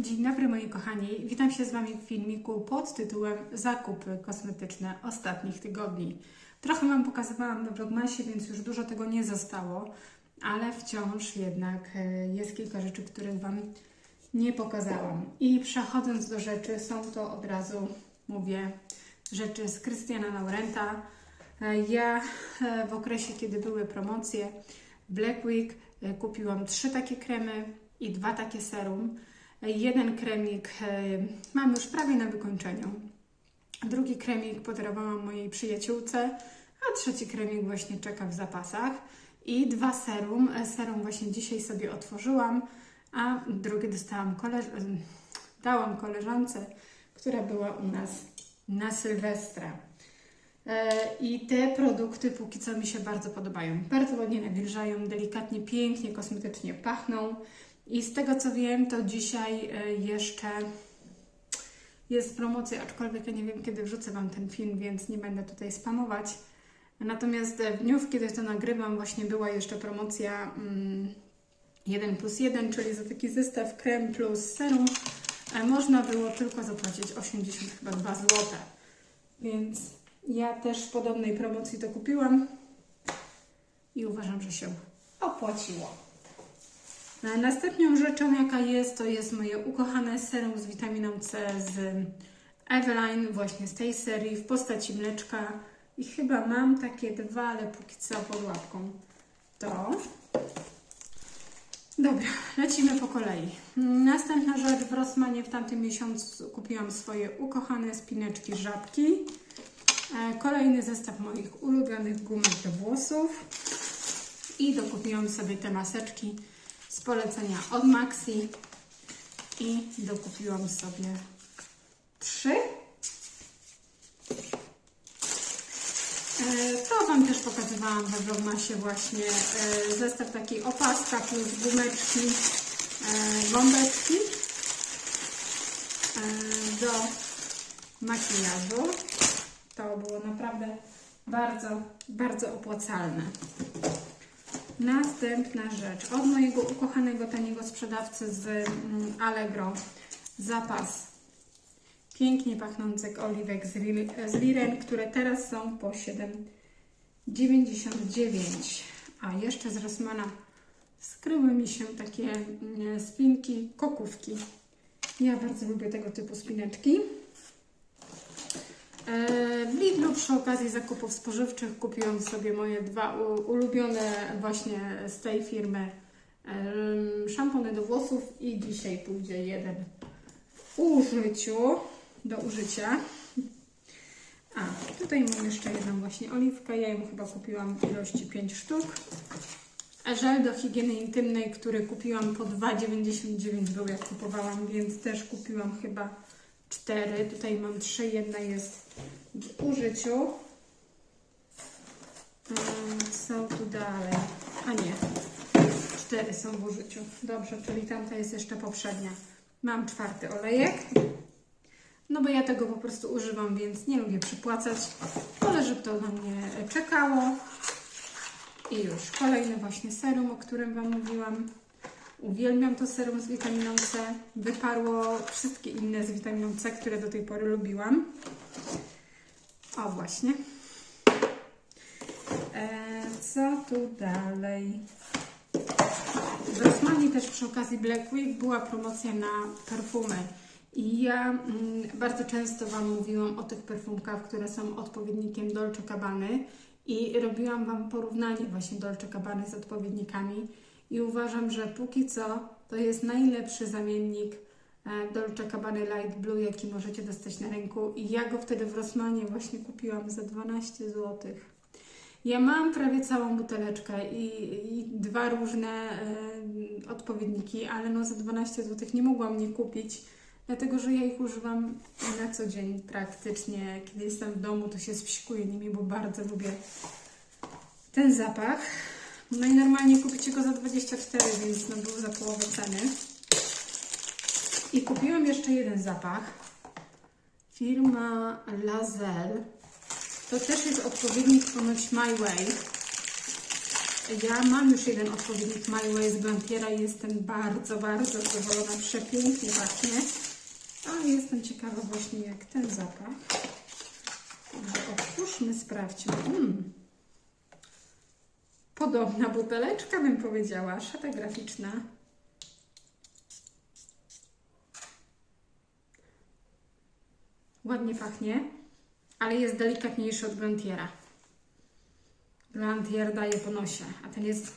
Dzień dobry moi kochani, witam się z Wami w filmiku pod tytułem Zakupy kosmetyczne ostatnich tygodni. Trochę Wam pokazywałam na Vlogmasie, więc już dużo tego nie zostało, ale wciąż jednak e, jest kilka rzeczy, których Wam nie pokazałam. I przechodząc do rzeczy, są to od razu, mówię, rzeczy z Krystiana Laurenta. E, Ja e, w okresie, kiedy były promocje Black Week, kupiłam trzy takie kremy i dwa takie serum. E, Jeden kremik e, mam już prawie na wykończeniu. Drugi kremik podarowałam mojej przyjaciółce, a trzeci kremik właśnie czeka w zapasach. I dwa serum. E, Serum właśnie dzisiaj sobie otworzyłam, a drugie dostałam koleż- em, dałam koleżance, która była u nas na Sylwestra. E, I te produkty póki co mi się bardzo podobają. Bardzo ładnie nawilżają, delikatnie, pięknie, kosmetycznie pachną. I z tego co wiem, to dzisiaj e, jeszcze jest promocja, aczkolwiek ja nie wiem kiedy wrzucę Wam ten film, więc nie będę tutaj spamować. Natomiast e, w dniu, kiedy to nagrywam, właśnie była jeszcze promocja mm, 1 plus 1, czyli za taki zestaw krem plus serum można było tylko zapłacić 82 zł. Więc ja też w podobnej promocji to kupiłam i uważam, że się opłaciło. E, Następną rzeczą, jaka jest, to jest moje ukochane serum z witaminą C z Eveline, właśnie z tej serii w postaci mleczka. I chyba mam takie dwa, ale póki co pod łapką. To. Dobra, lecimy po kolei. Następna rzecz w Rossmanie w tamtym miesiącu kupiłam swoje ukochane spineczki żabki. E, Kolejny zestaw moich ulubionych gumek do włosów. I dokupiłam sobie te maseczki z polecenia od Maxi. I dokupiłam sobie trzy. E, To Wam też pokazywałam we Vlogmasie właśnie e, zestaw taki opaska plus gumeczki, e, bombeczki e, do makijażu. To było naprawdę bardzo, bardzo opłacalne. Następna rzecz. Od mojego ukochanego taniego sprzedawcy z mm, Allegro zapas pięknie pachnących oliwek z, Liren, które teraz są po 7,99. A jeszcze z Rossmana skryły mi się takie mm, spinki, kokówki. Ja bardzo lubię tego typu spineczki. E, W Lidlu przy okazji zakupów spożywczych kupiłam sobie moje dwa ulubione właśnie z tej firmy em, szampony do włosów i dzisiaj pójdzie jeden w użyciu, do użycia. A, tutaj mam jeszcze jedną właśnie oliwkę, ja ją chyba kupiłam w ilości 5 sztuk. A żel do higieny intymnej, który kupiłam po 2,99 był jak kupowałam, więc też kupiłam chyba 4. Tutaj mam 3, jedna jest w użyciu. Co tu dalej? A nie, 4 są w użyciu. Dobrze, czyli tamta jest jeszcze poprzednia. Mam czwarty olejek. No bo ja tego po prostu używam, więc nie lubię przypłacać. Wolę, żeby to na mnie czekało. I już kolejny właśnie serum, o którym Wam mówiłam. Uwielbiam to serum z witaminą C. Wyparło wszystkie inne z witaminą C, które do tej pory lubiłam. O właśnie. E, co tu dalej? W Rossmanie też przy okazji Black Week była promocja na perfumy. I ja mm, bardzo często Wam mówiłam o tych perfumkach, które są odpowiednikiem Dolce Cabany i robiłam Wam porównanie właśnie Dolce Cabany z odpowiednikami i uważam, że póki co to jest najlepszy zamiennik e, Dolce Cabany Light Blue, jaki możecie dostać na rynku i ja go wtedy w Rossmanie właśnie kupiłam za 12 zł. Ja mam prawie całą buteleczkę i, i dwa różne e, odpowiedniki, ale no za 12 zł nie mogłam nie kupić, dlatego że ja ich używam na co dzień praktycznie. Kiedy jestem w domu, to się spsikuję nimi, bo bardzo lubię ten zapach. No i normalnie kupicie go za 24, więc no był za połowę ceny. I kupiłam jeszcze jeden zapach. Firma Lazel. To też jest odpowiednik ponoć My Way. Ja mam już jeden odpowiednik My Way z Blantiera i jestem bardzo, bardzo zadowolona. Przepięknie pachnie. A jestem ciekawa właśnie jak ten zapach. Otwórzmy, sprawdźmy. Mm. Podobna buteleczka bym powiedziała, szata graficzna. Ładnie pachnie, ale jest delikatniejszy od Blantiera. Blantier daje po nosie, a ten jest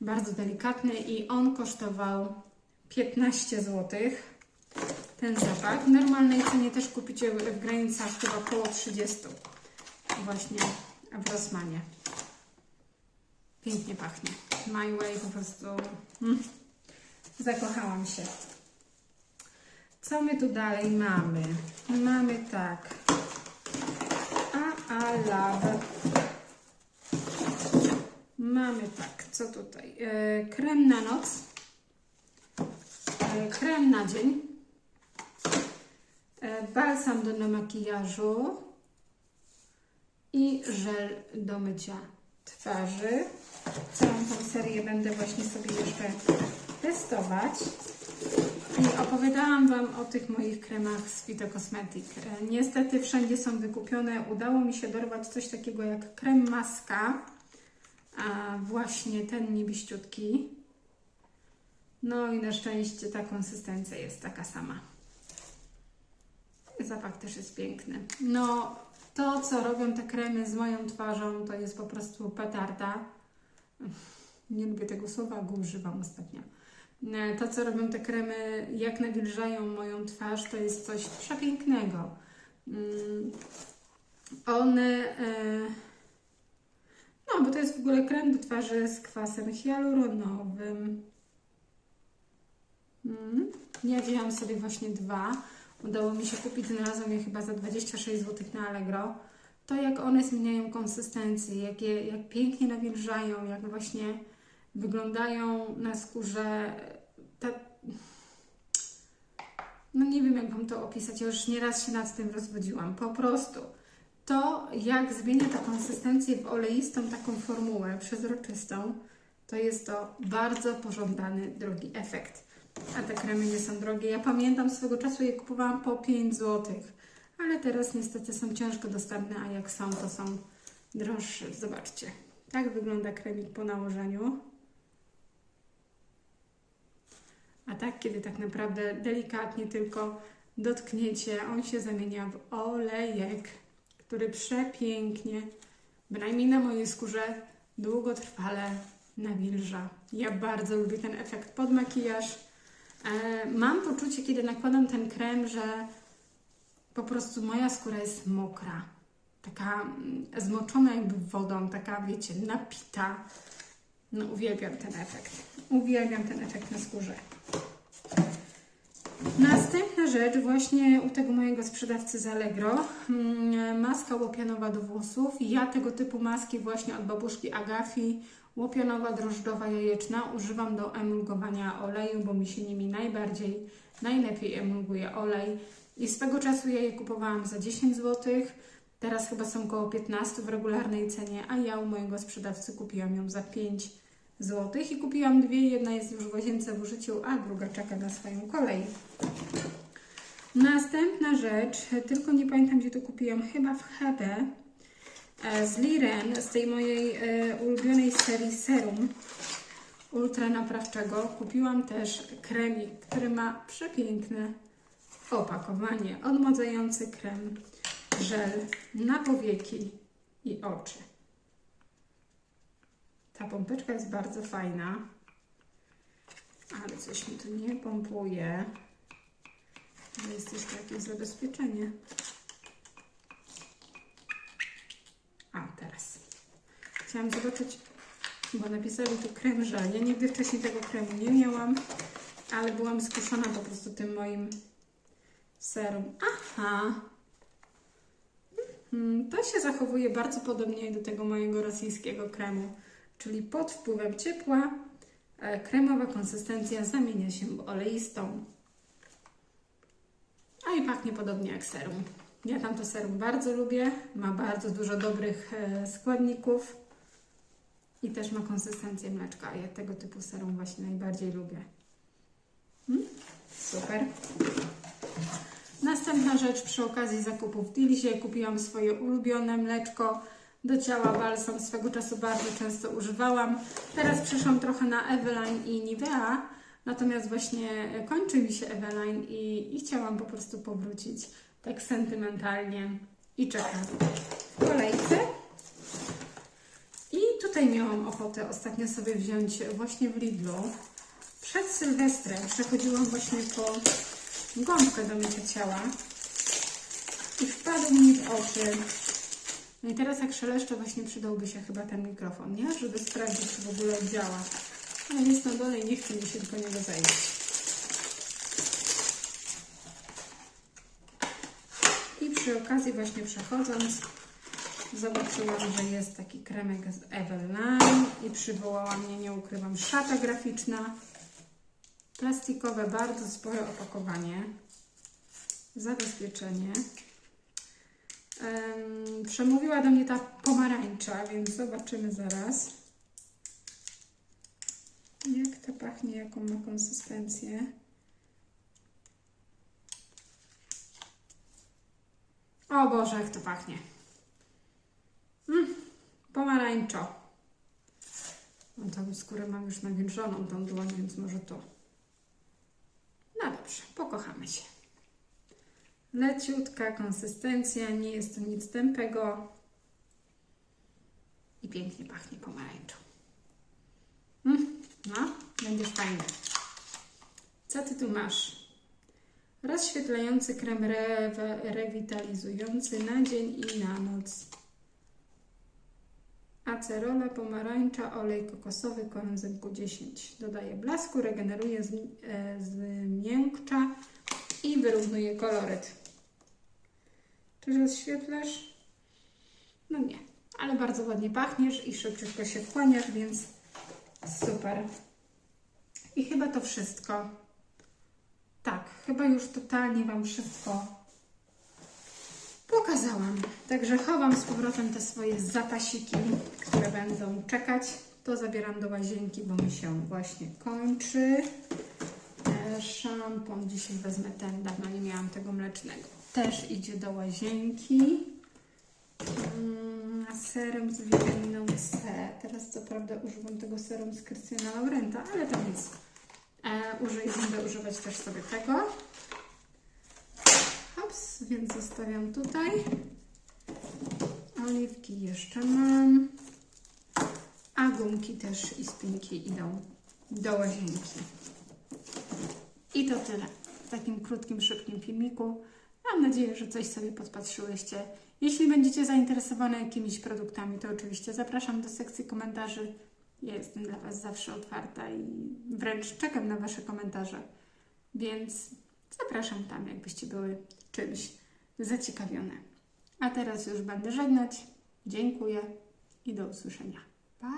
bardzo delikatny i on kosztował 15 zł. Ten zapach. W normalnej cenie też kupicie w granicach chyba około 30 właśnie w Rossmanie. Pięknie pachnie. My Way po prostu mm, zakochałam się. Co my tu dalej mamy? Mamy tak. A, a, love. Mamy tak, co tutaj? E, krem na noc, e, krem na dzień, e, balsam do na makijażu i żel do mycia twarzy. Całą tą serię będę właśnie sobie jeszcze testować. I opowiadałam Wam o tych moich kremach z Vito Cosmetic. E, Niestety wszędzie są wykupione. Udało mi się dorwać coś takiego jak krem maska a właśnie ten niebiściutki. No i na szczęście ta konsystencja jest taka sama. Zapach też jest piękny. No, to co robią te kremy z moją twarzą, to jest po prostu petarda. Nie lubię tego słowa, go używam ostatnio. E, To, co robią te kremy, jak nawilżają moją twarz, to jest coś przepięknego. Mm, One. E, no, bo to jest w ogóle krem do twarzy z kwasem hialuronowym. Mm. Ja wzięłam sobie właśnie dwa. Udało mi się kupić, znalazłam je chyba za 26 zł na Allegro. To jak one zmieniają konsystencję, jak, je, jak pięknie nawilżają, jak właśnie wyglądają na skórze. Ta... No nie wiem, jak Wam to opisać. Ja już nieraz się nad tym rozwodziłam. Po prostu to, jak zmienia ta konsystencję w oleistą taką formułę przezroczystą, to jest to bardzo pożądany, drogi efekt. A te kremy nie są drogie. Ja pamiętam swego czasu je kupowałam po 5 zł, ale teraz niestety są ciężko dostępne, a jak są, to są droższe. Zobaczcie. Tak wygląda kremik po nałożeniu. A tak, kiedy tak naprawdę delikatnie tylko dotkniecie, on się zamienia w olejek który przepięknie, bynajmniej na mojej skórze, długotrwale nawilża. Ja bardzo lubię ten efekt pod makijaż. E, mam poczucie, kiedy nakładam ten krem, że po prostu moja skóra jest mokra. Taka mm, zmoczona jakby wodą, taka wiecie, napita. No uwielbiam ten efekt. Uwielbiam ten efekt na skórze. Następna rzecz, właśnie u tego mojego sprzedawcy z Allegro, mm, maska łopianowa do włosów. Ja tego typu maski właśnie od babuszki Agafi, łopianowa, drożdżowa, jajeczna, używam do emulgowania oleju, bo mi się nimi najbardziej, najlepiej emulguje olej. I swego czasu ja je kupowałam za 10 zł, teraz chyba są około 15 w regularnej cenie, a ja u mojego sprzedawcy kupiłam ją za 5 zł i kupiłam dwie. Jedna jest już w łazience w użyciu, a druga czeka na swoją kolej. Następna rzecz, tylko nie pamiętam gdzie to kupiłam, chyba w Hebe z Liren, z tej mojej e, ulubionej serii serum ultra naprawczego. Kupiłam też kremik, który ma przepiękne opakowanie. Odmładzający krem, żel na powieki i oczy. Ta pompeczka jest bardzo fajna, ale coś mi tu nie pompuje. To jest jeszcze jakieś zabezpieczenie. A, teraz. Chciałam zobaczyć, bo napisali tu krem żel. Ja nigdy wcześniej tego kremu nie miałam, ale byłam skuszona po prostu tym moim serum. Aha! Hmm, to się zachowuje bardzo podobnie do tego mojego rosyjskiego kremu czyli pod wpływem ciepła e, kremowa konsystencja zamienia się w oleistą. A i pachnie podobnie jak serum. Ja tamto serum bardzo lubię, ma bardzo dużo dobrych e, składników. I też ma konsystencję mleczka, ja tego typu serum właśnie najbardziej lubię. Mm? Super. Następna rzecz przy okazji zakupów w Dilsie kupiłam swoje ulubione mleczko do ciała balsam. Swego czasu bardzo często używałam. Teraz przeszłam trochę na Eveline i Nivea, natomiast właśnie kończy mi się Eveline i, i chciałam po prostu powrócić tak sentymentalnie i czekam w kolejce. I tutaj miałam ochotę ostatnio sobie wziąć właśnie w Lidlu. Przed Sylwestrem przechodziłam właśnie po gąbkę do mycia ciała i wpadł mi w oczy. No i teraz jak szeleszczę, właśnie przydałby się chyba ten mikrofon, nie? Żeby sprawdzić, czy w ogóle działa. Ale jest na dole i nie chce mi się tylko niego zajść. I przy okazji właśnie przechodząc, zobaczyłam, że jest taki kremek z Everline i przywołała mnie, nie ukrywam, szata graficzna. Plastikowe, bardzo spore opakowanie. Zabezpieczenie. Em, przemówiła do mnie ta pomarańcza, więc zobaczymy zaraz. Jak to pachnie, jaką ma konsystencję. O Boże, jak to pachnie. Mm, pomarańczo. No tą skórę mam już nawilżoną, tą dłoń, więc może to. No dobrze, pokochamy się. Leciutka konsystencja, nie jest to nic tępego. I pięknie pachnie pomarańczą. Mm, no, będziesz fajny. Co ty tu masz? Rozświetlający krem rewe, rewitalizujący na dzień i na noc. Acerola, pomarańcza, olej kokosowy, korenzym Q10. Dodaje blasku, regeneruje, zmi- zmiękcza i wyrównuje koloryt. Czy rozświetlasz? No nie, ale bardzo ładnie pachniesz i szybciutko się wchłaniasz, więc super. I chyba to wszystko. Tak, chyba już totalnie Wam wszystko pokazałam. Także chowam z powrotem te swoje zapasiki, które będą czekać. To zabieram do łazienki, bo mi się właśnie kończy. E, Szampon dzisiaj wezmę ten, dawno nie miałam tego mlecznego. Też idzie do łazienki. Mm, a z witaminą C. Teraz co prawda używam tego serum z Krystiana Laurenta, ale to nic. E, będę używać też sobie tego. Więc zostawiam tutaj. Oliwki jeszcze mam. A gumki też i spinki idą do łazienki. I to tyle w takim krótkim, szybkim filmiku. Mam nadzieję, że coś sobie podpatrzyłyście. Jeśli będziecie zainteresowane jakimiś produktami, to oczywiście zapraszam do sekcji komentarzy. Ja jestem dla Was zawsze otwarta i wręcz czekam na Wasze komentarze. Więc zapraszam tam, jakbyście były czymś zaciekawione. A teraz już będę żegnać. Dziękuję i do usłyszenia. Pa!